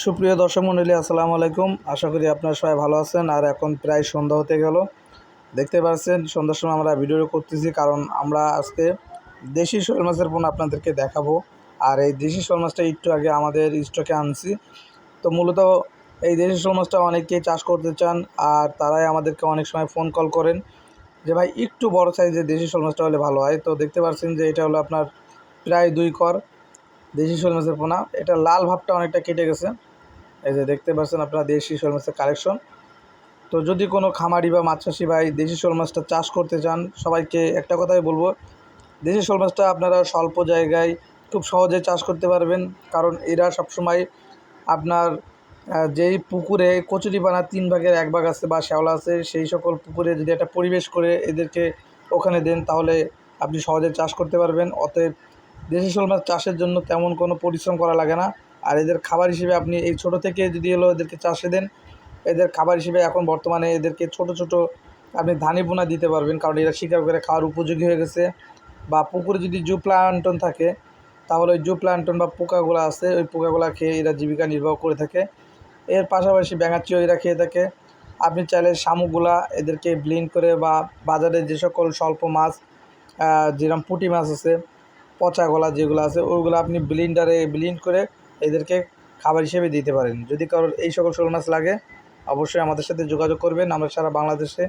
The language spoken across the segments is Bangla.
সুপ্রিয় দর্শক মণ্ডলী আসসালামু আলাইকুম। আশা করি আপনারা সবাই ভালো আছেন। আর এখন প্রায় সন্ধ্যা হতে গেল। দেখতে পাচ্ছেন, সন্ধ্যার সময় আমরা ভিডিও করতেছি, কারণ আমরা আজকে দেশি শোল মাছের পোনা আপনাদেরকে দেখাবো। আর এই দেশি শোল মাছটা একটু আগে আমাদের স্টকে আনছি। তো মূলত এই দেশি শোল মাছটা অনেকেই চাষ করতে চান, আর তারাই আমাদেরকে অনেক সময় ফোন কল করেন যে, ভাই, একটু বড় সাইজের দেশি শোল মাছটা হলে ভালো হয়। তো দেখতে পাচ্ছেন যে, এটা হলো আপনার প্রায় দুই কর। দেশি শোল মাছের পোনা। এটা লাল ভাবটা অনেকটা কেটে গেছে। এই যে দেখতে পাচ্ছেন আপনারা দেশি শোল মাছের কালেকশন তো যদি কোনো খামারি বা মাছ চাষি ভাই দেশি শোল মাছটা চাষ করতে চান, সবাইকে একটা কথাই বলব, দেশি শোল মাছটা আপনারা স্বল্প জায়গায় খুব সহজে চাষ করতে পারবেন। কারণ এরা সবসময় আপনার যেই পুকুরে কচুরিপানা তিন ভাগের এক ভাগ আছে বা শ্যাওলা আছে, সেই সকল পুকুরে যদি একটা পরিবেশ করে এদেরকে ওখানে দেন, তাহলে আপনি সহজে চাষ করতে পারবেন। অতএব দেশি শোল মাছ চাষের জন্য তেমন কোনো পরিশ্রম করা লাগে না। আর এদের খাবার হিসেবে আপনি এই ছোট থেকে যদি হলো এদেরকে চাষে দেন, এদের খাবার হিসেবে এখন বর্তমানে এদেরকে ছোট ছোট আপনি ধানি পোনা দিতে পারবেন, কারণ এরা শিকার করে খাওয়ার উপযোগী হয়ে গেছে। বা পুকুরে যদি জু প্লান্টন থাকে, তাহলে ওই জু প্লান্টন বা পোকাগুলো আছে, ওই পোকাগুলো খেয়ে এরা জীবিকা নির্বাহ করে থাকে। এর পাশাপাশি ব্যাঙাচিও এরা খেয়ে থাকে। আপনি চাইলে শামুকগুলা এদেরকে ব্লিন করে বা বাজারে যে সকল স্বল্প মাছ যেরকম পুঁটি মাছ আছে পচা গলা যেগুলো আছে ওইগুলো আপনি ব্লিন্ডারে ব্লিন্ড করে এদেরকে খাবার হিসেবে দিতে পারেন। যদি কারোর এই সকল শোল মাছ লাগে, অবশ্যই আমাদের সাথে যোগাযোগ করবেন। আমরা সারা বাংলাদেশে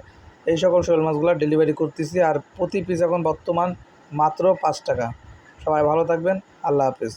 এই সকল শোল মাছগুলো ডেলিভারি করতেছি আর প্রতি পিস এখন বর্তমান মাত্র পাঁচ টাকা। সবাই ভালো থাকবেন। আল্লাহ হাফেজ।